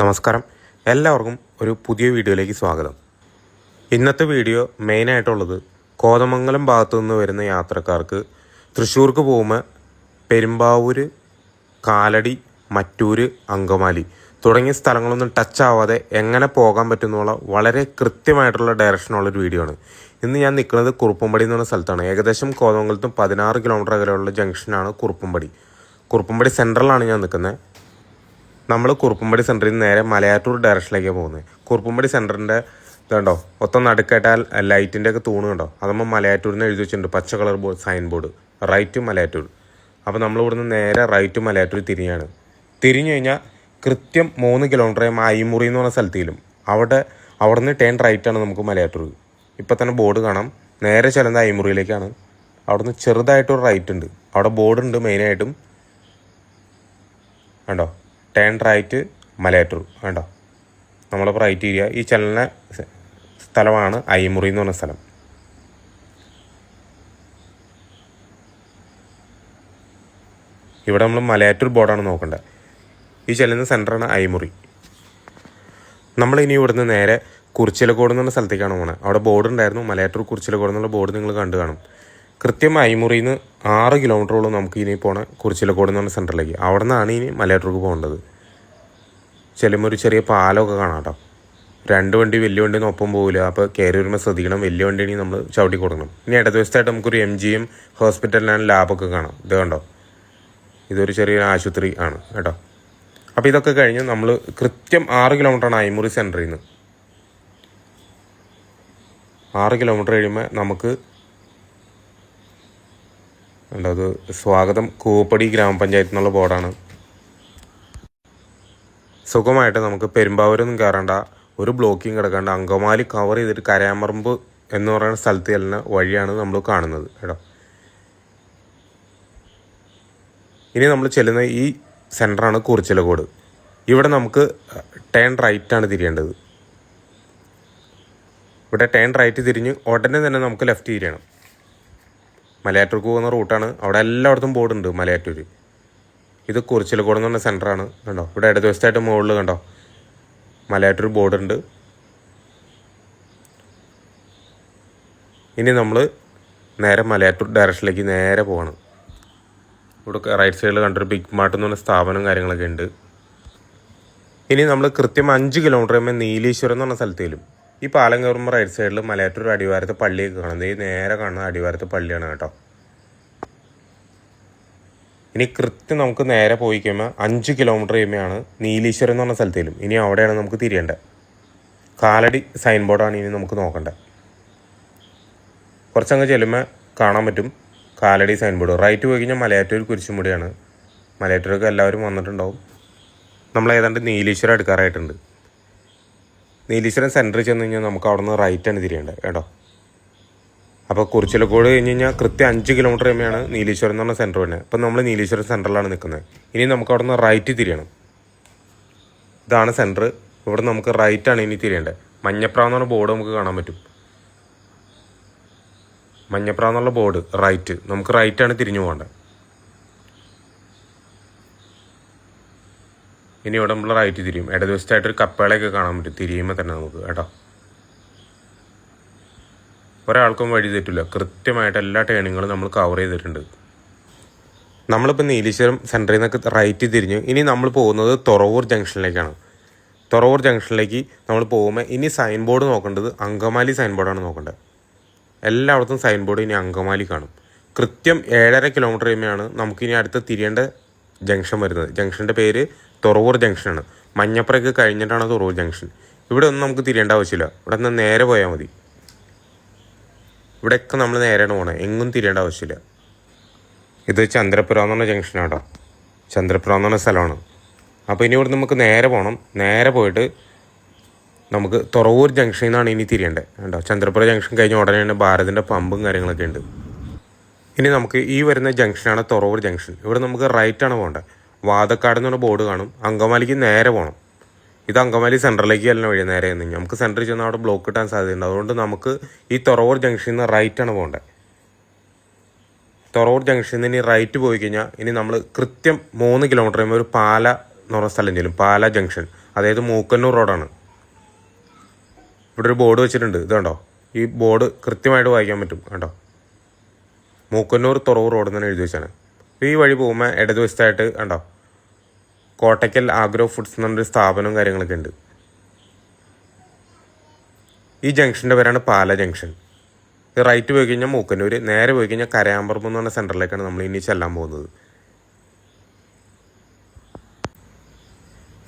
നമസ്കാരം. എല്ലാവർക്കും ഒരു പുതിയ വീഡിയോയിലേക്ക് സ്വാഗതം. ഇന്നത്തെ വീഡിയോ മെയിനായിട്ടുള്ളത് കോതമംഗലം ഭാഗത്തു നിന്ന് വരുന്ന യാത്രക്കാർക്ക് തൃശ്ശൂർക്ക് പോകുമ്പോൾ പെരുമ്പാവൂര് കാലടി മറ്റൂര് അങ്കമാലി തുടങ്ങിയ സ്ഥലങ്ങളൊന്നും ടച്ച് ആവാതെ എങ്ങനെ പോകാൻ പറ്റുന്നുള്ള വളരെ കൃത്യമായിട്ടുള്ള ഡയറക്ഷനുള്ളൊരു വീഡിയോ ആണ്. ഇന്ന് ഞാൻ നിൽക്കുന്നത് കുറുപ്പമ്പടി എന്ന് പറഞ്ഞ സ്ഥലത്താണ്. ഏകദേശം കോതമംഗലത്തും പതിനാറ് കിലോമീറ്റർ അകലെയുള്ള ജംഗ്ഷനാണ് കുറുപ്പമ്പടി കുറുപ്പമ്പടി സെൻട്രലാണ് ഞാൻ നിൽക്കുന്നത്. നമ്മൾ കുറുപ്പുംപടി സെന്ററിൽ നിന്ന് നേരെ മലയാറ്റൂർ ഡയറക്ഷനിലേക്ക് പോകുന്നത് കുറുപ്പുംപടി സെന്ററിന്റെ ഇതുണ്ടോ ഒത്ത നടുക്കേട്ടാൽ ലൈറ്റിന്റെ ഒക്കെ തൂണ് കണ്ടോ? അതുമ്പോൾ മലയാറ്റൂരിന് എഴുതി വെച്ചിട്ടുണ്ട് പച്ച colour board sign board right Malayattoor. അപ്പോൾ നമ്മൾ ഇവിടുന്ന് നേരെ റൈറ്റ് മലയാറ്റൂർ തിരിഞ്ഞാണ് തിരിഞ്ഞു കഴിഞ്ഞാൽ കൃത്യം മൂന്ന് കിലോമീറ്റർ അയ്മുറി എന്ന് പറഞ്ഞ സ്ഥലത്തിലും. അവിടെ അവിടുന്ന് ടേൺ റൈറ്റാണ് നമുക്ക് മലയാറ്റൂർ. ഇപ്പം തന്നെ ബോർഡ് കാണാം. നേരെ ചെല്ലുന്നത് അയ്മുറിയിലേക്കാണ്. അവിടുന്ന് ചെറുതായിട്ടൊരു റൈറ്റ് ഉണ്ട്. അവിടെ ബോർഡ് ഉണ്ട് മെയിനായിട്ടും കണ്ടോ? ടേൺ റൈറ്റ് മലയാറ്റൂർ കണ്ടോ? നമ്മളിപ്പോൾ റൈറ്റ് ചെയ്യുക ഈ ചലന സ്ഥലമാണ് അയ്യമുറി എന്ന് പറഞ്ഞ സ്ഥലം. ഇവിടെ നമ്മൾ മലയാറ്റൂർ ബോർഡാണ് നോക്കേണ്ടത് ഈ ചെല്ലുന്ന സെന്ററാണ് അയ്യമുറി. നമ്മൾ ഇനി ഇവിടുന്ന് നേരെ കുറിച്ചിലക്കോട് എന്നുള്ള സ്ഥലത്തേക്കാണ് പോകണത് അവിടെ ബോർഡ് ഉണ്ടായിരുന്നു. മലയാറ്റൂർ കുറിച്ചിലക്കോട് എന്നുള്ള ബോർഡ് നിങ്ങൾ കണ്ടു കാണും. കൃത്യം മുറിയിൽ നിന്ന് ആറ് കിലോമീറ്ററോളം നമുക്ക് ഇനി പോണ കുറിച്ചിലക്കോട് എന്ന് പറഞ്ഞ സെന്ററിലേക്ക് അവിടെ നിന്നാണ് ഇനി മലയാറ്റൂർക്ക് പോകേണ്ടത്. ചെല്ലുമ്പോൾ ഒരു ചെറിയ പാലമൊക്കെ കാണാം കേട്ടോ. രണ്ട് വണ്ടി വലിയ വണ്ടിയൊന്നും ഒപ്പം പോകില്ല അപ്പോൾ കയറി വരുമ്പോൾ ശ്രദ്ധിക്കണം വലിയ വണ്ടിയാണെങ്കിൽ നമ്മൾ ചവിട്ടി കൊടുക്കണം. ഇനി ഇടതുവശത്തായിട്ട് നമുക്കൊരു എം ജി എം ഹോസ്പിറ്റലിലാണ് ലാബൊക്കെ കാണാം. ഇത് കണ്ടോ? ഇതൊരു ചെറിയൊരു ആശുപത്രി ആണ് കേട്ടോ. അപ്പോൾ ഇതൊക്കെ കഴിഞ്ഞ് നമ്മൾ കൃത്യം ആറ് കിലോമീറ്ററാണ് അയിമുറി സെന്ററിൽ നിന്ന്. ആറ് കിലോമീറ്റർ കഴിയുമ്പോൾ നമുക്ക് ഉണ്ടോ. സ്വാഗതം. കൂപ്പടി ഗ്രാമപഞ്ചായത്ത് എന്നുള്ള ബോർഡാണ്. സുഖമായിട്ട് നമുക്ക് പെരുമ്പാവൂരൊന്നും കയറേണ്ട. ഒരു ബ്ലോക്കിങ് കിടക്കേണ്ട. അങ്കമാലി കവർ ചെയ്തിട്ട് കരയാമറമ്പ് എന്ന് പറയുന്ന സ്ഥലത്ത് ചെല്ലുന്ന വഴിയാണ് നമ്മൾ കാണുന്നത് കേട്ടോ. ഇനി നമ്മൾ ചെല്ലുന്ന ഈ സെന്ററാണ് കുറിച്ചിലകോട് ഇവിടെ നമുക്ക് ടേൺ റൈറ്റാണ് തിരിയേണ്ടത്. ഇവിടെ ടേൺ റൈറ്റ് തിരിഞ്ഞ് ഉടനെ തന്നെ നമുക്ക് ലെഫ്റ്റ് തിരിയണം. മലയാറ്റൂർക്ക് പോകുന്ന റൂട്ടാണ്. അവിടെ എല്ലായിടത്തും ബോർഡ് ഉണ്ട് മലയാറ്റൂർ ഇത് കുറിച്ചിലക്കോട് എന്ന് പറഞ്ഞ സെന്ററാണ് കണ്ടോ? ഇവിടെ ഇടതുവശത്തായിട്ട് മുകളിൽ കണ്ടോ? മലയാറ്റൂർ ബോർഡ് ഉണ്ട് ഇനി നമ്മൾ നേരെ മലയാറ്റൂർ ഡയറക്ഷനിലേക്ക് നേരെ പോകണം ഇവിടെ റൈറ്റ് സൈഡിൽ കണ്ടൊരു ബിഗ് മാർട്ട് എന്ന് പറഞ്ഞ സ്ഥാപനം കാര്യങ്ങളൊക്കെ ഉണ്ട്. ഇനി നമ്മൾ കൃത്യം അഞ്ച് കിലോമീറ്റർ കഴിയുമ്പോൾ നീലീശ്വരം എന്ന് പറഞ്ഞ സ്ഥലത്തേലും. ഈ പാലം കയറുമ്പോൾ റൈറ്റ് സൈഡിൽ മലയാറ്റൂർ അടിവാരത്തെ പള്ളിയൊക്കെ കാണുന്നത് ഈ നേരെ കാണുന്ന അടിവാരത്തെ പള്ളിയാണ് കേട്ടോ. ഇനി കൃത്യം നമുക്ക് നേരെ പോയി കഴിയുമ്പോൾ അഞ്ച് കിലോമീറ്റർ കഴിയുമ്പോഴാണ് നീലീശ്വരം എന്ന് പറഞ്ഞ സ്ഥലത്തേലും. ഇനി അവിടെയാണ് നമുക്ക് തിരിയേണ്ടത്. കാലടി സൈൻ ബോർഡാണ് ഇനി നമുക്ക് നോക്കേണ്ടത്. കുറച്ചങ്ങ് ചെല്ലുമ്പോൾ കാണാൻ പറ്റും കാലടി സൈൻ ബോർഡ് റൈറ്റ് പോയി കഴിഞ്ഞാൽ മലയാറ്റൂർ കുരിശുമുടിയാണ്. മലയാറ്റൂരൊക്കെ എല്ലാവരും വന്നിട്ടുണ്ടാവും. നമ്മൾ ഏതാണ്ട് നീലീശ്വരം എടുക്കാറായിട്ടുണ്ട്. നീലീശ്വരം സെന്ററിൽ ചെന്ന് കഴിഞ്ഞാൽ നമുക്ക് അവിടെ നിന്ന് റൈറ്റാണ് തിരിയേണ്ടത് കേട്ടോ. അപ്പോൾ കുറിച്ചിലക്കോട് കഴിഞ്ഞ് കഴിഞ്ഞാൽ കൃത്യം അഞ്ച് കിലോമീറ്റർ കഴിയുമ്പോൾ നീലീശ്വരം എന്ന് പറഞ്ഞ സെന്റർ വരുന്നത്. അപ്പം നമ്മൾ നീലീശ്വരം സെന്ററിലാണ് നിൽക്കുന്നത്. ഇനി നമുക്ക് അവിടെ നിന്ന് റൈറ്റ് തിരിയണം. ഇതാണ് സെന്റർ ഇവിടെ നമുക്ക് റൈറ്റാണ് ഇനി തിരിയേണ്ടത്. മഞ്ഞപ്ര എന്ന് പറഞ്ഞ ബോർഡ് നമുക്ക് കാണാൻ പറ്റും. മഞ്ഞപ്ര എന്നുള്ള ബോർഡ് റൈറ്റ് നമുക്ക് റൈറ്റാണ് തിരിഞ്ഞു പോകേണ്ടത്. ഇനി ഇവിടെ നമ്മൾ റൈറ്റ് തിരിയും. ഇടതുവശത്തായിട്ടൊരു കപ്പേളയൊക്കെ കാണാൻ പറ്റും. തിരിയുമ്പോൾ തന്നെ നമുക്ക് കേട്ടോ. ഒരാൾക്കും വഴി തെറ്റില്ല. കൃത്യമായിട്ട് എല്ലാ ടേണിങ്ങുകളും നമ്മൾ കവർ ചെയ്തിട്ടുണ്ട്. നമ്മളിപ്പോൾ നീലീശ്വരം സെന്ററിൽ നിന്നൊക്കെ റൈറ്റ് തിരിഞ്ഞു. ഇനി നമ്മൾ പോകുന്നത് തുറവൂർ ജംഗ്ഷനിലേക്കാണ്. തുറവൂർ ജംഗ്ഷനിലേക്ക് നമ്മൾ പോകുമ്പോൾ ഇനി സൈൻ ബോർഡ് നോക്കേണ്ടത് അങ്കമാലി സൈൻ ബോർഡാണ് നോക്കേണ്ടത്. എല്ലായിടത്തും സൈൻ ബോർഡ് ഇനി അങ്കമാലി കാണും. കൃത്യം ഏഴര കിലോമീറ്റർ കഴിയുമ്പോഴാണ് നമുക്കിനി അടുത്ത് തിരിയേണ്ട ജംഗ്ഷൻ വരുന്നത്. ജംഗ്ഷന്റെ പേര് തുറവൂർ ജംഗ്ഷനാണ്. മഞ്ഞപ്പുറയ്ക്ക് കഴിഞ്ഞിട്ടാണ് തുറവൂർ ജംഗ്ഷൻ. ഇവിടെ ഒന്നും നമുക്ക് തിരിയേണ്ട ആവശ്യമില്ല. ഇവിടെ നിന്ന് നേരെ പോയാൽ മതി. ഇവിടെയൊക്കെ നമ്മൾ നേരെയാണ് പോകണം എങ്ങും തിരിയേണ്ട ആവശ്യമില്ല. ഇത് ചന്ദ്രപുരം എന്ന് പറഞ്ഞ ജംഗ്ഷനാണ് കേട്ടോ ചന്ദ്രപുരം എന്ന് പറഞ്ഞ സ്ഥലമാണ്. അപ്പോൾ ഇനി ഇവിടെ നമുക്ക് നേരെ പോകണം നേരെ പോയിട്ട് നമുക്ക് തുറവൂർ ജംഗ്ഷനിൽ നിന്നാണ് ഇനി തിരിയേണ്ടത്. കേട്ടോ ചന്ദ്രപുര ജംഗ്ഷൻ കഴിഞ്ഞ ഉടനെ തന്നെ ഭാരതിന്റെ പമ്പും കാര്യങ്ങളൊക്കെ ഉണ്ട്. ഇനി നമുക്ക് ഈ വരുന്ന ജംഗ്ഷനാണ് തുറവൂർ ജംഗ്ഷൻ. ഇവിടെ നമുക്ക് റൈറ്റാണ് പോകേണ്ടത്. വാതക്കാട് എന്ന് പറഞ്ഞ ബോർഡ് കാണും. അങ്കമാലിക്ക് നേരെ പോകണം ഇത് അങ്കമാലി സെന്ററിലേക്ക് അല്ല വഴി നേരെ നിന്ന് നമുക്ക് സെന്ററിൽ ചെന്നാൽ അവിടെ ബ്ലോക്ക് കിട്ടാൻ സാധ്യതയുണ്ട്. അതുകൊണ്ട് നമുക്ക് ഈ തൊറവൂർ ജംഗ്ഷനിൽ നിന്ന് റൈറ്റാണ് പോകേണ്ടത് തൊറവൂർ ജംഗ്ഷനിൽ നിന്ന് ഇനി റൈറ്റ് പോയി കഴിഞ്ഞാൽ ഇനി നമ്മൾ കൃത്യം മൂന്ന് കിലോമീറ്റർ കഴിയുമ്പോൾ ഒരു പാല എന്ന് പറഞ്ഞ സ്ഥലം ചെല്ലും. പാല ജംഗ്ഷൻ അതായത് മൂക്കന്നൂർ റോഡാണ് ഇവിടെ ഒരു ബോർഡ് വെച്ചിട്ടുണ്ട്. ഇത് കണ്ടോ? ഈ ബോർഡ് കൃത്യമായിട്ട് വായിക്കാൻ പറ്റും. കേട്ടോ മൂക്കന്നൂർ തുറവൂർ റോഡ് എന്ന് തന്നെ എഴുതി വെച്ചാണ്. ഈ വഴി പോകുമ്പോൾ ഇടതുവശത്തായിട്ട് കണ്ടോ? കോട്ടയ്ക്കൽ ആഗ്രോ ഫുഡ്സ് എന്ന് പറഞ്ഞൊരു സ്ഥാപനവും കാര്യങ്ങളൊക്കെ ഉണ്ട്. ഈ ജംഗ്ഷന്റെ പേരാണ് പാല ജംഗ്ഷൻ. ഇത് റൈറ്റ് പോയി കഴിഞ്ഞാൽ മൂക്കന്നൂർ നേരെ പോയി കഴിഞ്ഞാൽ കരയാമ്പറമ്പ് എന്ന് പറഞ്ഞ സെന്ററിലേക്കാണ് നമ്മൾ ഇനി ചെല്ലാൻ പോകുന്നത്.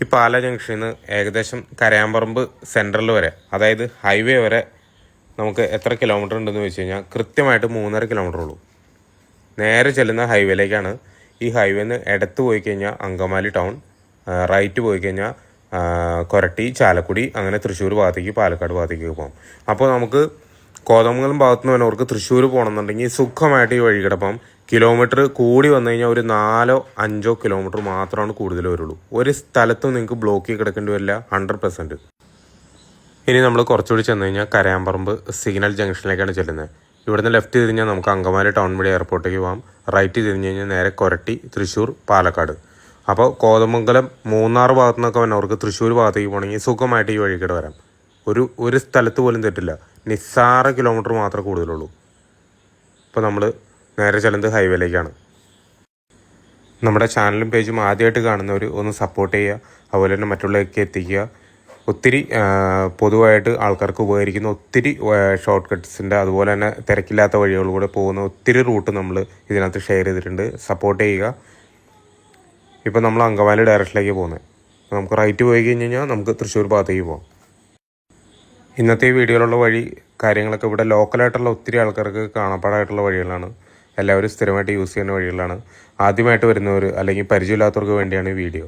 ഈ പാല ജംഗ്ഷനിൽ നിന്ന് ഏകദേശം കരയാമ്പറമ്പ് സെൻട്രൽ വരെ അതായത് ഹൈവേ വരെ നമുക്ക് എത്ര കിലോമീറ്റർ ഉണ്ടെന്ന് വെച്ച് കഴിഞ്ഞാൽ കൃത്യമായിട്ട് മൂന്നര കിലോമീറ്റർ ഉള്ളൂ. നേരെ ചെല്ലുന്ന ഹൈവേയിലേക്കാണ് ഈ ഹൈവേന്ന് ഇടത്ത് പോയി കഴിഞ്ഞാൽ അങ്കമാലി ടൗൺ റൈറ്റ് പോയി കഴിഞ്ഞാൽ കൊരട്ടി ചാലക്കുടി അങ്ങനെ തൃശ്ശൂർ ഭാഗത്തേക്ക് പാലക്കാട് ഭാഗത്തേക്ക് പോകാം. അപ്പോൾ നമുക്ക് കോതമംഗലം ഭാഗത്ത് നിന്ന് അവർക്ക് തൃശ്ശൂർ പോകണമെന്നുണ്ടെങ്കിൽ സുഖമായിട്ട് ഈ വഴി കിടപ്പം കിലോമീറ്റർ കൂടി വന്നു കഴിഞ്ഞാൽ ഒരു നാലോ അഞ്ചോ കിലോമീറ്റർ മാത്രമാണ് കൂടുതൽ വരുള്ളൂ. ഒരു സ്ഥലത്തും നിങ്ങൾക്ക് ബ്ലോക്ക് ചെയ്ത് കിടക്കേണ്ടി വരില്ല ഹൺഡ്രഡ് പെർസെന്റ് ഇനി നമ്മൾ കുറച്ചുകൂടി ചെന്ന് കഴിഞ്ഞാൽ കരയാമ്പറമ്പ് സിഗ്നൽ ജംഗ്ഷനിലേക്കാണ് ചെല്ലുന്നത്. ഇവിടുന്ന് ലെഫ്റ്റ് തിരിഞ്ഞാൽ നമുക്ക് അങ്കമാലി ടൗൺ വഴി എയർപോർട്ടേക്ക് പോകാം റൈറ്റ് തിരിഞ്ഞ് കഴിഞ്ഞാൽ നേരെ കൊരട്ടി തൃശ്ശൂർ പാലക്കാട്. അപ്പോൾ കോതമംഗലം മൂന്നാർ ഭാഗത്തു നിന്നൊക്കെ വന്നവർക്ക് തൃശ്ശൂർ ഭാഗത്തേക്ക് പോകണമെങ്കിൽ സുഖമായിട്ട് ഈ വഴിക്കൂടെ വരാം. ഒരു ഒരു സ്ഥലത്ത് പോലും തെറ്റില്ല. നിസ്സാര കിലോമീറ്റർ മാത്രമേ കൂടുതലുള്ളൂ. ഇപ്പോൾ നമ്മൾ നേരെ ചെല്ലുന്നത് ഹൈവേയിലേക്കാണ് നമ്മുടെ ചാനലും പേജും ആദ്യമായിട്ട് കാണുന്നവർ ഒന്ന് സപ്പോർട്ട് ചെയ്യുക. അതുപോലെ തന്നെ മറ്റുള്ളവർക്ക് എത്തിക്കുക. ഒത്തിരി പൊതുവായിട്ട് ആൾക്കാർക്ക് ഉപകരിക്കുന്ന ഒത്തിരി ഷോർട്ട് കട്ട്സിന്റെ അതുപോലെ തന്നെ തിരക്കില്ലാത്ത വഴികളിലൂടെ പോകുന്ന ഒത്തിരി റൂട്ട് നമ്മൾ ഇതിനകത്ത് ഷെയർ ചെയ്തിട്ടുണ്ട്. സപ്പോർട്ട് ചെയ്യുക. ഇപ്പോൾ നമ്മൾ അങ്കമാലി ഡയറക്ഷനിലേക്ക് പോകുന്നത്. നമുക്ക് റൈറ്റ് പോയി കഴിഞ്ഞ് കഴിഞ്ഞാൽ നമുക്ക് തൃശ്ശൂർ ഭാഗത്തേക്ക് പോകാം ഇന്നത്തെ വീഡിയോയിലുള്ള വഴി കാര്യങ്ങളൊക്കെ ഇവിടെ ലോക്കലായിട്ടുള്ള ഒത്തിരി ആൾക്കാർക്ക് കാണപ്പാടായിട്ടുള്ള വഴികളാണ്. എല്ലാവരും സ്ഥിരമായിട്ട് യൂസ് ചെയ്യുന്ന വഴികളാണ്. ആദ്യമായിട്ട് വരുന്നവർ അല്ലെങ്കിൽ പരിചയമില്ലാത്തവർക്ക് വേണ്ടിയാണ് ഈ വീഡിയോ